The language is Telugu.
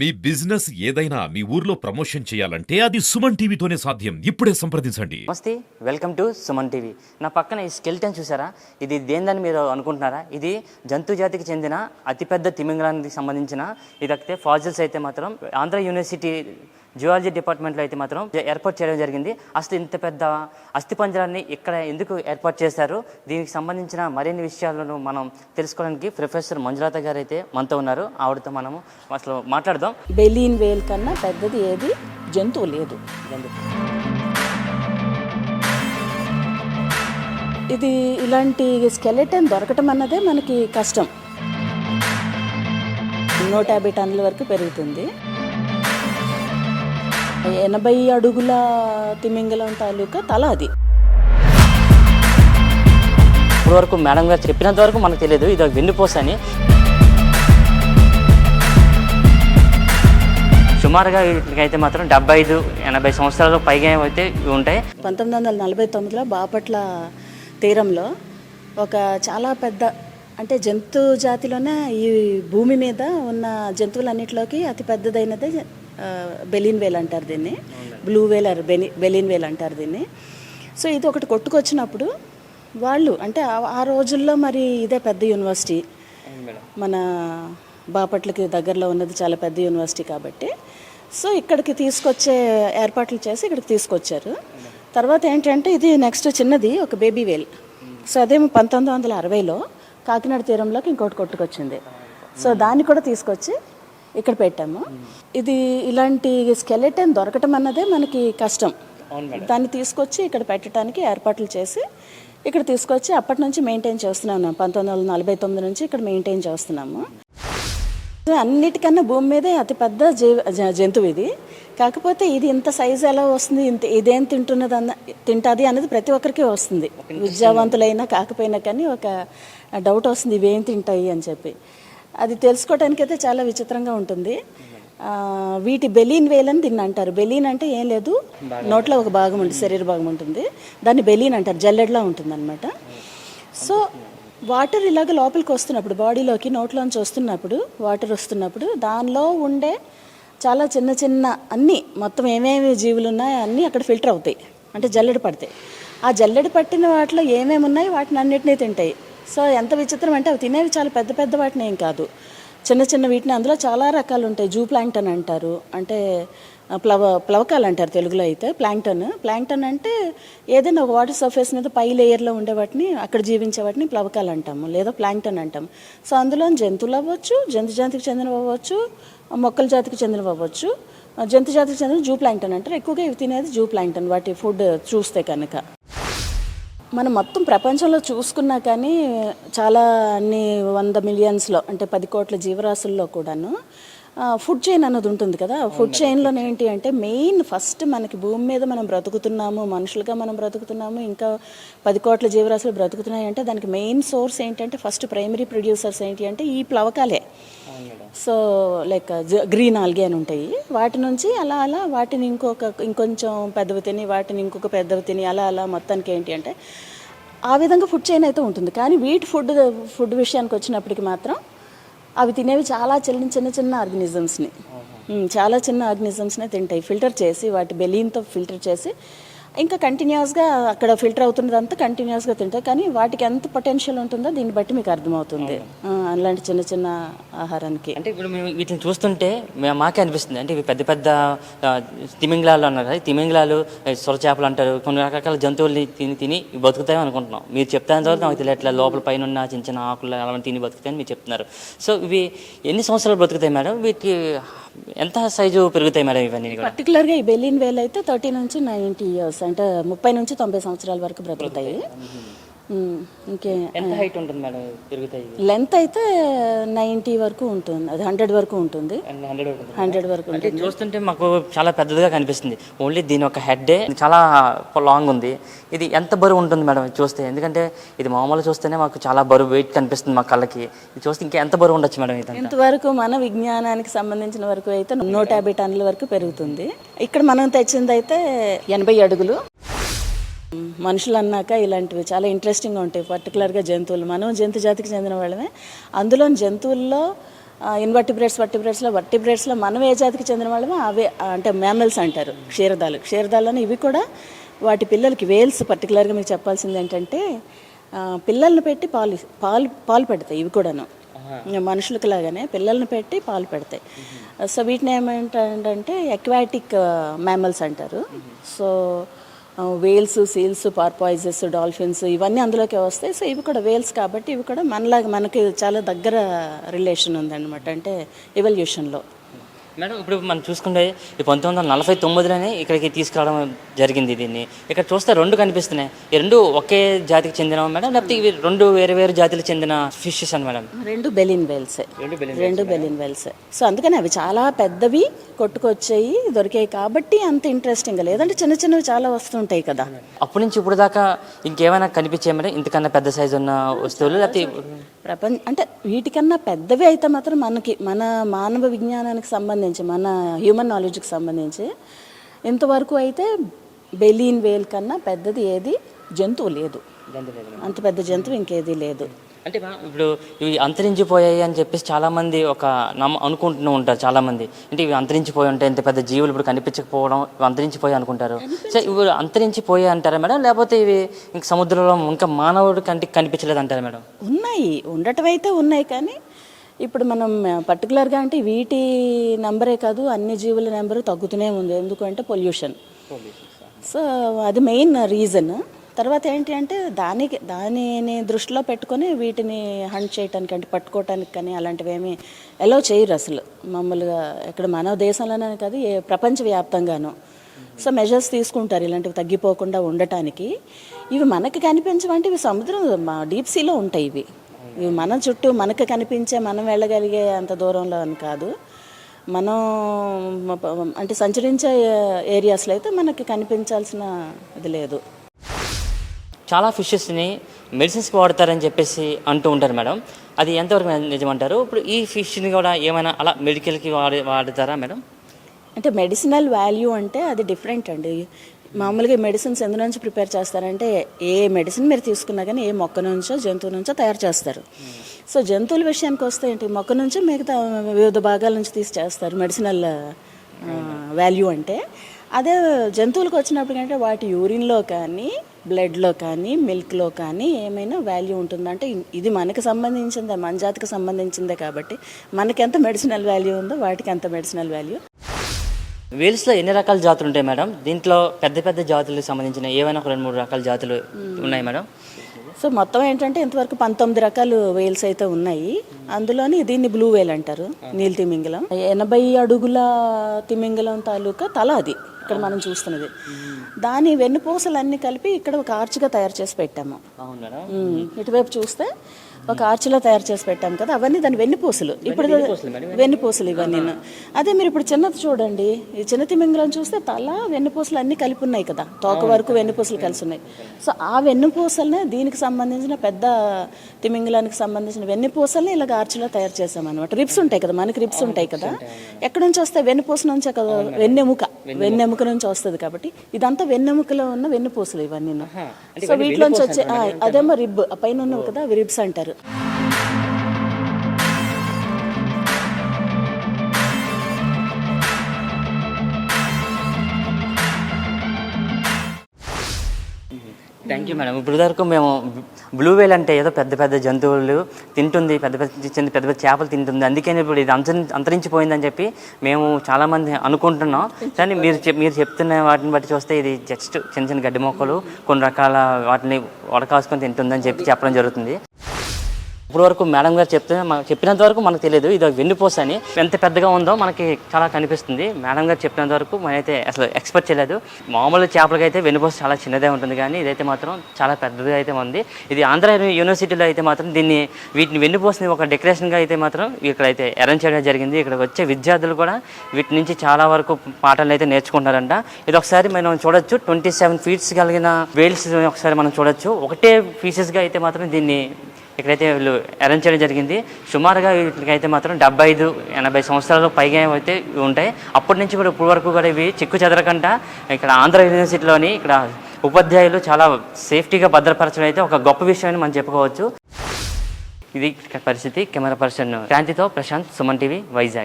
మీ బిజినెస్ ఏదైనా మీ ఊర్లో ప్రమోషన్ చేయాలంటే అది సుమన్ టీవీతోనే సాధ్యం. ఇప్పుడే సంప్రదించండి. నమస్తే వెల్కమ్ టు సుమన్ టీవీ. నా పక్కన ఈ స్కెల్టన్ చూసారా? ఇది దేందని మీరు అనుకుంటున్నారా? ఇది జంతు జాతికి చెందిన అతిపెద్ద తిమింగలానికి సంబంధించిన ఇదైతే ఫాజిల్స్ అయితే మాత్రం ఆంధ్ర యూనివర్సిటీ జువాలజీ డిపార్ట్మెంట్లో అయితే మాత్రం ఏర్పాటు చేయడం జరిగింది. అసలు ఇంత పెద్ద అస్థిపంజరాన్ని ఇక్కడ ఎందుకు ఏర్పాటు చేశారు? దీనికి సంబంధించిన మరిన్ని విషయాలను మనం తెలుసుకోవడానికి ప్రొఫెసర్ మంజులాత గారు అయితే మనతో ఉన్నారు. ఆవిడతో మనము అసలు మాట్లాడదాం. బెలీన్ వేల్ కన్నా పెద్దది ఏది? జంతువు లేదు. ఇది ఇలాంటి స్కెలెటన్ దొరకటం అన్నదే మనకి కష్టం. నూట యాభై టన్నుల వరకు పెరుగుతుంది. ఎనభై అడుగుల తిమింగలం తాలూకా తల అది. ఇప్పటి వరకు మేడం గారు చెప్పినంత వరకు మనకు తెలియదు. ఇది ఒక వెన్నుపూస అని సుమారుగా వీటికైతే మాత్రం డెబ్బై ఐదు ఎనభై సంవత్సరాలు పైగా అయితే ఉంటాయి. పంతొమ్మిది వందల నలభై తొమ్మిదిలో బాపట్ల తీరంలో ఒక చాలా పెద్ద అంటే జంతు జాతిలోనే ఈ భూమి మీద ఉన్న జంతువులన్నిటిలోకి అతి పెద్దదైనదే బెలిన్ వేల్ అంటారు దీన్ని. బ్లూ వేల్ ఆర్ బెని బెలిన్ వేల్ అంటారు దీన్ని. సో ఇది ఒకటి కొట్టుకొచ్చినప్పుడు వాళ్ళు అంటే ఆ- ఆ రోజుల్లో మరి ఇదే పెద్ద యూనివర్సిటీ. మన బాపట్లకి దగ్గరలో ఉన్నది చాలా పెద్ద యూనివర్సిటీ కాబట్టి. సో ఇక్కడికి తీసుకొచ్చే ఏర్పాట్లు చేసి ఇక్కడికి తీసుకొచ్చారు. తర్వాత ఏంటంటే ఇది నెక్స్ట్ చిన్నది ఒక బేబీ వేల్. సో అదేమో పంతొమ్మిది వందల అరవైలో కాకినాడ తీరంలోకి ఇంకోటి కొట్టుకొచ్చింది. సో దాన్ని కూడా తీసుకొచ్చి ఇక్కడ పెట్టాము. ఇది ఇలాంటి స్కెలెటన్ దొరకటం అన్నదే మనకి కష్టం. దాన్ని తీసుకొచ్చి ఇక్కడ పెట్టడానికి ఏర్పాట్లు చేసి ఇక్కడ తీసుకొచ్చి అప్పటి నుంచి మెయింటైన్ చేస్తున్నాము పంతొమ్మిది వందల నలభై తొమ్మిది నుంచి ఇక్కడ మెయింటైన్ చేస్తున్నాము. అన్నిటికన్నా భూమి మీదే అతి పెద్ద జీవ జంతువు ఇది. కాకపోతే ఇది ఇంత సైజు ఎలా వస్తుంది ఇంత ఇదేం తింటున్నది అన్న తింటుంది అనేది ప్రతి ఒక్కరికి వస్తుంది. విద్యావంతులైనా కాకపోయినా కానీ ఒక డౌట్ వస్తుంది ఇవేం తింటాయి అని చెప్పి. అది తెలుసుకోవడానికి అయితే చాలా విచిత్రంగా ఉంటుంది. వీటి బెలీన్ వేల్ అని దీన్ని అంటారు. బెలీన్ అంటే ఏం లేదు. నోట్లో ఒక భాగం ఉంటుంది శరీర భాగం ఉంటుంది. దాన్ని బెలీన్ అంటారు. జల్లెడ్లా ఉంటుంది అనమాట సో వాటర్ ఇలాగ లోపలికి వస్తున్నప్పుడు బాడీలోకి నోట్లోంచి వస్తున్నప్పుడు వాటర్ వస్తున్నప్పుడు దానిలో ఉండే చాలా చిన్న చిన్న అన్నీ మొత్తం ఏమేమి జీవులు ఉన్నాయో అన్నీ అక్కడ ఫిల్టర్ అవుతాయి. అంటే జల్లెడ పడతాయి ఆ జల్లెడ పట్టిన వాటిలో ఏమేమి ఉన్నాయి వాటిని అన్నిటినీ తింటాయి. సో ఎంత విచిత్రం అంటే అవి తినేవి చాలా పెద్ద పెద్ద వాటిని ఏం కాదు. చిన్న చిన్న వీటిని అందులో చాలా రకాలు ఉంటాయి జూ ప్లాంక్టన్ అంటారు. అంటే ప్లవ ప్లవకాలు అంటారు తెలుగులో అయితే ప్లాంక్టన్ ప్లాంక్టన్ అంటే ఏదైనా ఒక వాటర్ సర్ఫేస్ మీద పై లేయర్లో ఉండే వాటిని అక్కడ జీవించే వాటిని ప్లవకాలు అంటాము. లేదా ప్లాంక్టన్ అంటాము. సో అందులో జంతువులు అవ్వచ్చు జంతు జాతికి చెందినవి అవ్వచ్చు మొక్కల జాతికి చెందినవి అవ్వచ్చు. జంతు జాతికి చెందిన జూ ప్లాంక్టన్ అంటారు. ఎక్కువగా ఇవి తినేది జూ ప్లాంక్టన్ వాటి ఫుడ్ చూస్తే కనుక. మనం మొత్తం ప్రపంచంలో చూసుకున్నా కానీ చాలా అన్ని వంద మిలియన్స్లో అంటే పది కోట్ల జీవరాశుల్లో కూడాను ఫుడ్ చైన్ అన్నది ఉంటుంది కదా. ఫుడ్ చైన్లో ఏంటి అంటే మెయిన్ ఫస్ట్ మనకి భూమి మీద మనం బ్రతుకుతున్నాము మనుషులుగా మనం బ్రతుకుతున్నాము ఇంకా పది కోట్ల జీవరాశులు బ్రతుకుతున్నాయి అంటే దానికి మెయిన్ సోర్స్ ఏంటంటే ఫస్ట్ ప్రైమరీ ప్రొడ్యూసర్స్ ఏంటి అంటే ఈ ప్లవకాలే. సో లైక్ గ్రీన్ ఆల్గే అని ఉంటాయి. వాటి నుంచి అలా అలా వాటిని ఇంకొక ఇంకొంచెం పెద్దవి తిని వాటిని ఇంకొక పెద్దవి తిని అలా అలా మొత్తానికి ఏంటి అంటే ఆ విధంగా ఫుడ్ చైన్ అయితే ఉంటుంది. కానీ వీటి ఫుడ్ ఫుడ్ విషయానికి వచ్చినప్పటికి మాత్రం అవి తినేవి చాలా చిన్న చిన్న చిన్న ఆర్గనిజమ్స్ని. చాలా చిన్న ఆర్గనిజమ్స్నే తింటాయి. ఫిల్టర్ చేసి వాటి బెలీన్తో ఫిల్టర్ చేసి ఇంకా కంటిన్యూస్గా అక్కడ ఫిల్టర్ అవుతున్నదంతా కంటిన్యూస్గా తింటాయి కానీ వాటికి ఎంత పొటెన్షియల్ ఉంటుందో దీన్ని బట్టి మీకు అర్థమవుతుంది. అలాంటి చిన్న చిన్న ఆహారానికి. అంటే ఇప్పుడు మేము వీటిని చూస్తుంటే మాకే అనిపిస్తుంది. అంటే ఇవి పెద్ద పెద్ద తిమింగలాలు అన్నారు కదా తిమింగలాలు సొర చేపలు అంటారు. కొన్ని రకరకాల జంతువుల్ని తిని తిని బతుకుతాయి అనుకుంటున్నాం. మీరు చెప్తాను వరకు నాకు తెలియట్లే లోపల పైన ఉన్న చిన్న చిన్న ఆకులు అలా తిని బతుకుతాయని మీరు చెప్తున్నారు. సో ఇవి ఎన్ని సంవత్సరాలు బ్రతుకుతాయి మేడం? వీటికి ఎంత సైజు పెరుగుతాయి మేడం ఇవన్నీ కూడా? పర్టికులర్గా ఈ బెలిన్ వేల్ అయితే థర్టీ నుంచి నైంటీ ఇయర్స్ అంటే ముప్పై నుంచి తొంభై సంవత్సరాల వరకు బ్రతుకుతాయి. ఇంకే ఎంత హైట్ ఉంటుంది మేడం పెరుగుతాయి? లెంత్ అయితే నైంటీ వరకు ఉంటుంది. అది హండ్రెడ్ వరకు ఉంటుంది. హండ్రెడ్ వరకు ఉంటుంది. చూస్తుంటే మాకు చాలా పెద్దదిగా కనిపిస్తుంది. ఓన్లీ దీని ఒక హెడ్డే. చాలా లాంగ్ ఉంది. ఇది ఎంత బరువు ఉంటుంది మేడం ఇది చూస్తే? ఎందుకంటే ఇది మామూలు చూస్తేనే మాకు చాలా బరువు వెయిట్ కనిపిస్తుంది మా కళ్ళకి. ఇది చూస్తే ఇంకా ఎంత బరువు ఉండొచ్చు మేడం ఇదంతా? ఇంతవరకు మన విజ్ఞానానికి సంబంధించిన వరకు అయితే నూట యాభై టన్నుల వరకు పెరుగుతుంది. ఇక్కడ మనం తెచ్చింది అయితే ఎనభై అడుగులు. మనుషులు అన్నాక ఇలాంటివి చాలా ఇంట్రెస్టింగ్గా ఉంటాయి. పర్టికులర్గా జంతువులు. మనం జంతు జాతికి చెందిన వాళ్ళమే. అందులో జంతువుల్లో ఇన్వర్టిబ్రేట్స్ వర్టిబ్రేట్స్లో వర్టిబ్రేట్స్లో మనం ఏ జాతికి చెందిన వాళ్ళమో అవే అంటే మ్యామల్స్ అంటారు. క్షీరదాలు. క్షీరదాలని ఇవి కూడా వాటి పిల్లలకి వేల్స్ పర్టికులర్గా మీకు చెప్పాల్సింది ఏంటంటే పిల్లల్ని పెట్టి పాలు పాలు పాలు పెడతాయి ఇవి కూడాను. మనుషులకు లాగానే పిల్లల్ని పెట్టి పాలు పెడతాయి. సో వీటిని ఏమంటారంటే ఎక్వాటిక్ మ్యామల్స్ అంటారు. So whales seals porpoises dolphins ఇవన్నీ అందులోకి వస్తాయి. సో ఇవి కూడా వేల్స్ కాబట్టి ఇవి కూడా మనలాగా మనకి చాలా దగ్గర రిలేషన్ ఉందన్నమాట. అంటే ఎవల్యూషన్లో మేడం ఇప్పుడు మనం చూసుకుంటే ఈ పంతొమ్మిది వందల నలభై తొమ్మిదిలోనే ఇక్కడికి తీసుకురావడం జరిగింది దీన్ని. ఇక్కడ చూస్తే రెండు కనిపిస్తున్నాయి. ఈ రెండు ఒకే జాతికి చెందినవా మేడం? లేకపోతే ఇవి రెండు వేరు వేరు జాతులకు చెందిన ఫిషెస్ అని మేడం? రెండు బెలిన్ వెల్సే రెండు బెలిన్ వెల్సే సో అందుకని అవి చాలా పెద్దవి కొట్టుకొచ్చాయి దొరికాయి కాబట్టి అంత ఇంట్రెస్టింగ్ లేదంటే చిన్న చిన్నవి చాలా వస్తుంటాయి కదా. అప్పటి నుంచి ఇప్పుడు దాకా ఇంకేమైనా కనిపించాయి మేడం? ఇంతకన్నా పెద్ద సైజు ఉన్న వస్తువులు? లేకపోతే ప్రపంచ అంటే వీటికన్నా పెద్దవి అయితే మాత్రం మనకి మన మానవ విజ్ఞానానికి సంబంధించి మన హ్యూమన్ నాలెడ్జ్కి సంబంధించి ఇంతవరకు అయితే బెలీన్ వేల్ కన్నా పెద్దది ఏది? జంతువు లేదు. అంత పెద్ద జంతువు ఇంకేది లేదు. అంటే ఇప్పుడు ఇవి అంతరించిపోయాయి అని చెప్పేసి చాలా మంది ఒక నమ్మ అనుకుంటూ ఉంటారు చాలా మంది అంటే ఇవి అంతరించిపోయి ఉంటాయి ఇంత పెద్ద జీవులు ఇప్పుడు కనిపించకపోవడం ఇవి అంతరించిపోయాయి అనుకుంటారు. సో ఇవి అంతరించిపోయాయి అంటారా మేడం? లేకపోతే ఇవి ఇంక సముద్రంలో ఇంకా మానవుడి కంటికి కనిపించలేదు అంటారా మేడం? ఉన్నాయి. ఉండటం అయితే ఉన్నాయి కానీ ఇప్పుడు మనం పర్టికులర్గా అంటే వీటి నెంబరే కాదు అన్ని జీవుల నెంబరు తగ్గుతూనే ఉంది. ఎందుకంటే పొల్యూషన్ సో అది మెయిన్ రీజన్ తర్వాత ఏంటి అంటే దానికి దానిని దృష్టిలో పెట్టుకొని వీటిని హంట్ చేయటానికి అంటే పట్టుకోవటానికి కానీ అలాంటివి ఏమీ ఎలో చేయరు అసలు. మామూలుగా ఇక్కడ మన దేశంలోనే కాదు ఏ ప్రపంచవ్యాప్తంగాను. సో మెజర్స్ తీసుకుంటారు. ఇలాంటివి తగ్గిపోకుండా ఉండటానికి. ఇవి మనకి కనిపించవంటే ఇవి సముద్రం డీప్ సీలో ఉంటాయి ఇవి. మన చుట్టూ మనకు కనిపించే మనం వెళ్ళగలిగే అంత దూరంలో అని కాదు. మనం అంటే సంచరించే ఏరియాస్లో అయితే మనకి కనిపించాల్సిన ఇది లేదు. చాలా ఫిషెస్ని మెడిసిన్స్కి వాడతారని చెప్పేసి అంటూ ఉంటారు మేడం. అది ఎంతవరకు నిజమంటారు? ఇప్పుడు ఈ ఫిష్ని కూడా ఏమైనా అలా మెడికల్కి వాడి వాడతారా మేడం? అంటే మెడిసినల్ వాల్యూ అంటే అది డిఫరెంట్ అండి. మామూలుగా మెడిసిన్స్ ఎందు నుంచి ప్రిపేర్ చేస్తారంటే ఏ మెడిసిన్ మీరు తీసుకున్నా కానీ ఏ మొక్క నుంచో జంతువు నుంచో తయారు చేస్తారు. సో జంతువుల విషయానికి వస్తే ఏంటి మొక్క నుంచి మిగతా వివిధ భాగాల నుంచి తీసి చేస్తారు మెడిసినల్ వాల్యూ అంటే. అదే జంతువులకు వచ్చినప్పుడు అంటే వాటి యూరిన్లో కానీ బ్లడ్లో కానీ మిల్క్లో కానీ ఏమైనా వాల్యూ ఉంటుందంటే ఇది మనకు సంబంధించిందే మన జాతికి సంబంధించిందే కాబట్టి మనకి ఎంత మెడిసినల్ వాల్యూ ఉందో వాటికి అంత మెడిసినల్ వాల్యూ వేల్స్లో ఎన్ని రకాల జాతులు ఉంటాయి మేడం? దీంట్లో పెద్ద పెద్ద జాతులకు సంబంధించిన ఏవైనా ఒక రెండు మూడు రకాల జాతులు ఉన్నాయి మేడం? సో మొత్తం ఏంటంటే ఇంతవరకు పంతొమ్మిది రకాలు వేల్స్ అయితే ఉన్నాయి. అందులోని దీన్ని బ్లూ వేల్ అంటారు నీల్ తిమింగలం. ఎనభై అడుగుల తిమింగలం తాలూకా తల అది ఇక్కడ మనం చూస్తున్నది. దాని వెన్నుపూసలన్నీ కలిపి ఇక్కడ ఒక ఆర్చ్గా తయారు చేసి పెట్టాము. ఇటువైపు చూస్తే ఒక ఆర్చిలో తయారు చేసి పెట్టాం కదా అవన్నీ దాని వెన్నుపూసలు. ఇప్పుడు వెన్నుపూసలు ఇవన్నీ అదే మీరు ఇప్పుడు చిన్నది చూడండి ఈ చిన్న తిమింగలం చూస్తే తల వెన్నుపూసలు అన్నీ కలిపి ఉన్నాయి కదా తోక వరకు వెన్నుపూసలు కలిసి ఉన్నాయి. సో ఆ వెన్నుపూసలనే దీనికి సంబంధించిన పెద్ద తిమింగలానికి సంబంధించిన వెన్నుపూసల్ని ఇలాగ ఆర్చిలో తయారు చేసాం అనమాట రిప్స్ ఉంటాయి కదా మనకి రిప్స్ ఉంటాయి కదా. ఎక్కడి నుంచి వస్తాయి? వెన్నుపూస నుంచే కదా వెన్నెముక. వెన్నెముక. నుంచి వస్తుంది కాబట్టి ఇదంతా వెన్నెముకలో ఉన్న వెన్నుపూసలు ఇవన్నీ సో వీటిలోంచి వచ్చే అదేమో రిబ్ పైన ఉన్నవి కదా రిబ్స్ అంటారు. థ్యాంక్ యూ మేడం ఇప్పుడు వరకు మేము బ్లూ వేల్ అంటే ఏదో పెద్ద పెద్ద జంతువులు తింటుంది పెద్ద పెద్ద చిన్న పెద్ద పెద్ద చేపలు తింటుంది. అందుకని ఇప్పుడు ఇది అంత అంతరించిపోయిందని చెప్పి మేము చాలామంది అనుకుంటున్నాం. కానీ మీరు చెప్- మీరు చెప్తున్న వాటిని బట్టి చూస్తే ఇది జస్ట్ చిన్న చిన్న గడ్డి మొక్కలు కొన్ని రకాల వాటిని వడకాసుకొని తింటుందని చెప్పి చెప్పడం జరుగుతుంది. ఇప్పుడు వరకు మేడం గారు చెప్తే చెప్పినంత వరకు మనకు తెలియదు. ఇది ఒక వెన్నుపూస అని. ఎంత పెద్దగా ఉందో మనకి చాలా కనిపిస్తుంది. మేడం గారు చెప్పినంత వరకు మనమైతే అసలు ఎక్స్పెక్ట్ చేయలేదు. మామూలు చేపలకి అయితే వెన్నుపూస చాలా చిన్నదే ఉంటుంది కానీ ఇదైతే మాత్రం చాలా పెద్దదిగా అయితే ఉంది. ఇది ఆంధ్ర యూనివర్సిటీలో అయితే మాత్రం దీన్ని వీటిని వెన్నుపూసని ఒక డెకరేషన్గా అయితే మాత్రం ఇక్కడైతే అరేంజ్ చేయడం జరిగింది. ఇక్కడ వచ్చే విద్యార్థులు కూడా వీటి నుంచి చాలా వరకు పాఠాలు అయితే నేర్చుకుంటారంట ఇది ఒకసారి మనం చూడొచ్చు. ట్వంటీ సెవెన్ ఫీట్స్ కలిగిన వేల్స్ ఒకసారి మనం చూడొచ్చు. ఒకటే పీసెస్గా అయితే మాత్రం దీన్ని ఇక్కడైతే వీళ్ళు అరేంజ్ చేయడం జరిగింది. సుమారుగా వీటికైతే మాత్రం డెబ్బై ఐదు ఎనభై సంవత్సరాలు పైగా అయితే ఉంటాయి. అప్పటి నుంచి కూడా ఇప్పటి వరకు కూడా ఇవి చిక్కు చెదరకుండా ఇక్కడ ఆంధ్ర యూనివర్సిటీలోని ఇక్కడ ఉపాధ్యాయులు చాలా సేఫ్టీగా భద్రపరచడం అయితే ఒక గొప్ప విషయం అని మనం చెప్పుకోవచ్చు. ఇది పరిస్థితి. కెమెరా పర్సన్ క్రాంతితో ప్రశాంత్ సుమన్ టీవీ వైజాగ్.